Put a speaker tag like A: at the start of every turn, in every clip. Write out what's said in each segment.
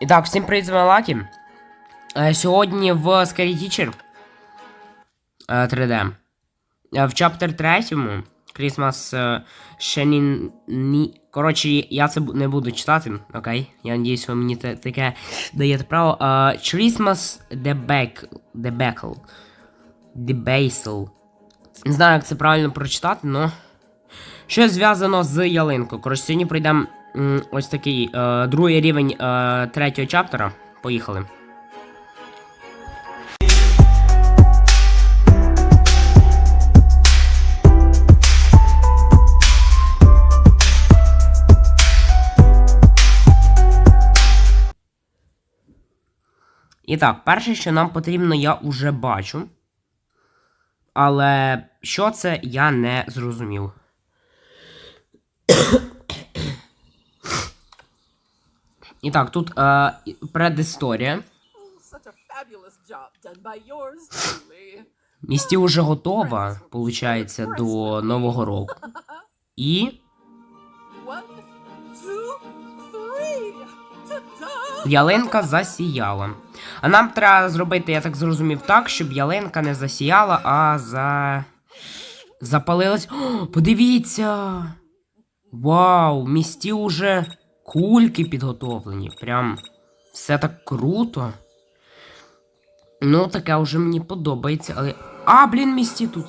A: І так, всім привіт, з вами Лакі. Е, Сьогодні в Scary Teacher е, 3D. Е, В чаптер 3 Christmas е, ні. Коротше, я це не буду читати, окей? Я надіюсь, ви мені таке даєте право. Е, Christmas Debacle. Debacle. Debacle. Не знаю, як це правильно прочитати, но. Що зв'язано з ялинкою. Коротше, сьогодні пройдемо м, ось такий е, другий рівень е, третього чаптера. Поїхали. І так, перше, що нам потрібно, я вже бачу. Але що це, я не зрозумів. І так, тут е, предісторія.
B: Yours truly.
A: Місті вже готова, виходить, до Нового року. І ялинка засіяла. А нам треба зробити, я так зрозумів, так, щоб ялинка не засіяла, а за. запалилась. О, подивіться! Вау! Місті уже кульки підготовлені. Прям все так круто. Ну, таке вже мені подобається, але. А, блін, місті тут.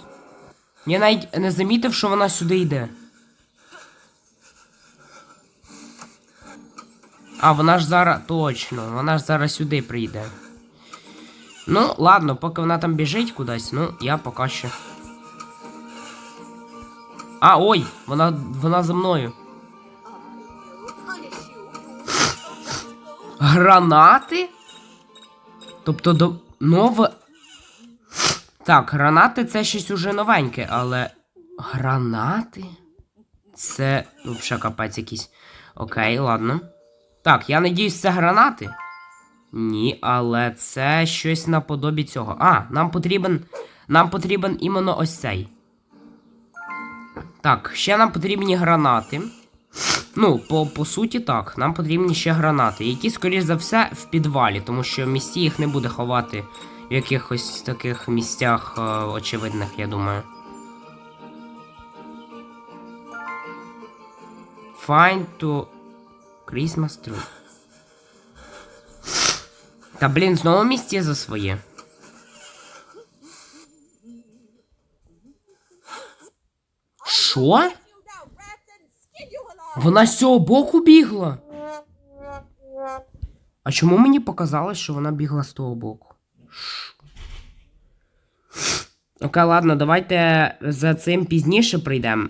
A: Я навіть не замітив, що вона сюди йде. А, вона ж зараз. Точно, вона ж зараз сюди прийде. Ну, ладно, поки вона там біжить кудись, ну, я поки що. А, ой! Вона. вона за мною. Гранати? Тобто до. Нове. Так, гранати це щось уже новеньке, але. Гранати? Це. Ну, ще капець якийсь. Окей, ладно. Так, я надіюсь, це гранати. Ні, але це щось наподобі цього. А, нам потрібен. Нам потрібен іменно ось цей. Так, ще нам потрібні гранати. Ну, по, по суті, так, нам потрібні ще гранати, які, скоріш за все, в підвалі, тому що в місті їх не буде ховати в якихось таких місцях е, очевидних, я думаю. Find to Christmas tree. Та блін, знову місце за своє. Що? Вона з цього боку бігла. А чому мені показалось, що вона бігла з того боку? Окей, ладно, давайте за цим пізніше прийдемо.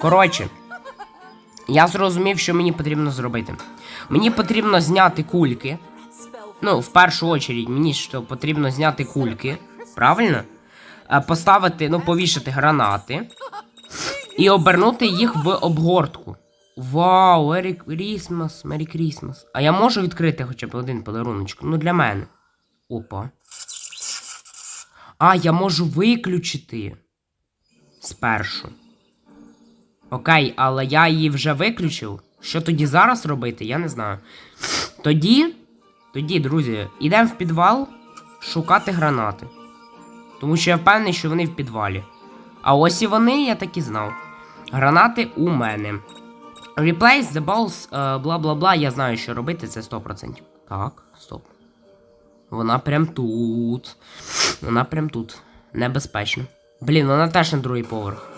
A: Коротше, я зрозумів, що мені потрібно зробити. Мені потрібно зняти кульки. Ну, в першу очередь, мені що потрібно зняти кульки. Правильно? Е, Поставити, ну, повішати гранати. І обернути їх в обгортку. Вау, Мері Крісмас, Мері Крісмас. А я можу відкрити хоча б один подаруночок? Ну, для мене. Опа. А, я можу виключити. Спершу. Окей, але я її вже виключив. Що тоді зараз робити, я не знаю. Тоді. Тоді, друзі, йдемо в підвал шукати гранати. Тому що я впевнений, що вони в підвалі. А ось і вони, я так і знав. Гранати у мене. Replace the balls, е, бла бла бла. Я знаю, що робити, це 100%. Так, стоп. Вона прям тут. Вона прям тут. Небезпечно. Блін, вона теж на другий поверх.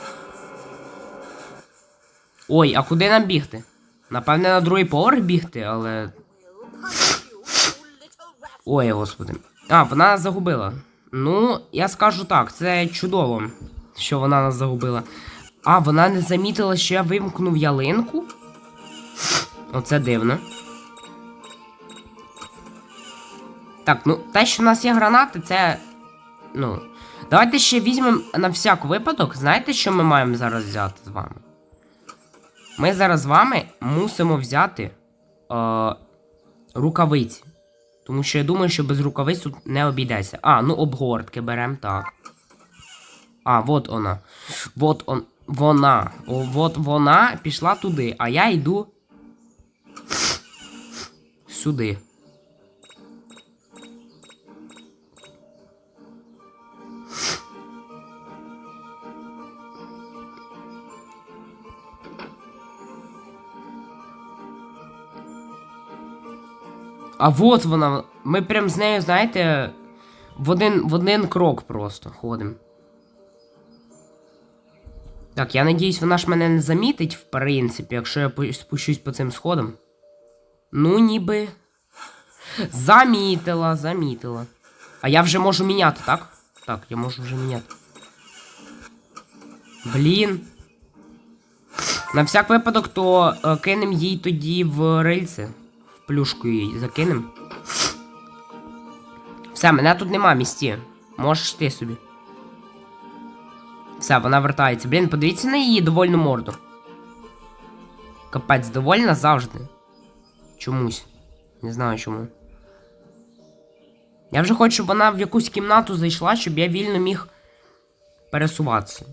A: Ой, а куди нам бігти? Напевне, на другий поверх бігти, але. Ой, господи. А, вона нас загубила. Ну, я скажу так, це чудово, що вона нас загубила. А, вона не замітила, що я вимкнув ялинку. Оце дивно. Так, ну, те, що в нас є гранати, це. Ну. Давайте ще візьмемо на всяк випадок. Знаєте, що ми маємо зараз взяти з вами? Ми зараз з вами мусимо взяти. Е, рукавиці. Тому що я думаю, що без рукавиць тут не обійдеться. А, ну обгортки беремо, так. А, вот вона. От он, вона. О, вот вона пішла туди, а я йду сюди. А вот вона. Ми прям з нею, знаєте, в один, в один крок просто ходимо. Так, я надіюсь, вона ж мене не замітить, в принципі, якщо я спущусь по цим сходам. Ну, ніби. Замітила, замітила. А я вже можу міняти, так? Так, я можу вже міняти. Блін. На всяк випадок, то е, кинем їй тоді в рильце. Плюшку їй закинем. Все, мене тут нема місті. Можеш йти собі. Все, вона вертається. Блін, подивіться на її довольну морду. Капець, довольна завжди. Чомусь. Не знаю чому. Я вже хочу, щоб вона в якусь кімнату зайшла, щоб я вільно міг пересуватися.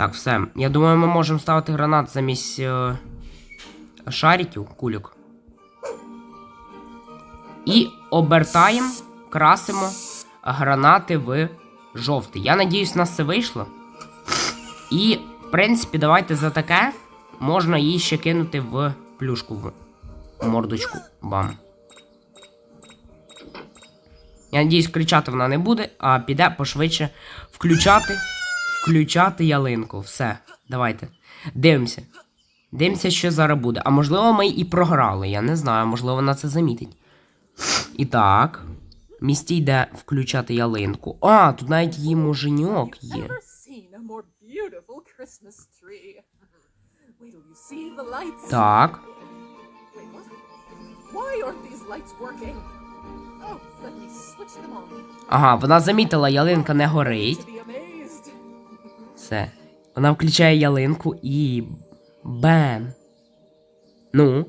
A: Так, все. Я думаю, ми можемо ставити гранат замість е, шариків, кульок. І обертаємо, красимо гранати в жовтий. Я надіюсь, у нас це вийшло. І, в принципі, давайте за таке можна її ще кинути в плюшку в мордочку. Бам. Я надіюсь, кричати вона не буде, а піде пошвидше включати. Включати ялинку. Все, давайте. Дивимося. Дивимося, що зараз буде. А можливо, ми і програли. Я не знаю, можливо, вона це замітить. І так. Місті йде включати ялинку. А, тут навіть її муженьок є. Так.
B: Oh.
A: Ага, вона замітила, ялинка не горить. Все. Вона включає ялинку і. Бем. Ну.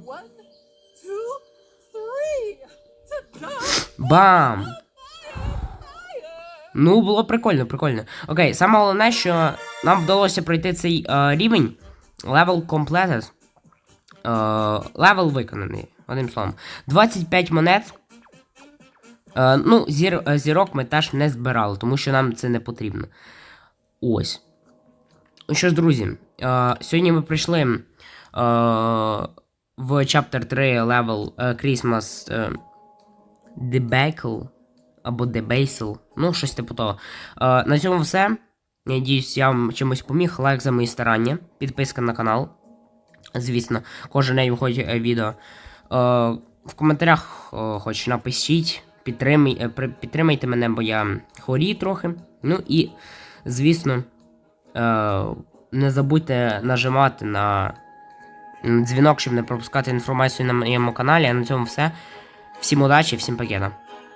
A: Бам! Ну, було прикольно, прикольно. Окей, саме головне, що нам вдалося пройти цей е, рівень. Level completed. Е, левел виконаний, одним словом. 25 монет. Е, ну, зір, е, зірок ми теж не збирали, тому що нам це не потрібно. Ось. Ну що ж, друзі, е, сьогодні ми прийшли е, в Chapter 3 level Christmas. Е, Debacle або Debasel, ну, щось типу того. Е, на цьому все. Надіюсь, я вам чимось поміг. Лайк за мої старання, підписка на канал. Звісно, кожен день виходить е, відео. Е, в коментарях е, хоч напишіть, підтримай, е, підтримайте мене, бо я хворію трохи. Ну і, звісно, не забудьте нажимати на дзвінок, щоб не пропускати інформацію на моєму каналі. А на цьому все. Всім удачі, всім пакета.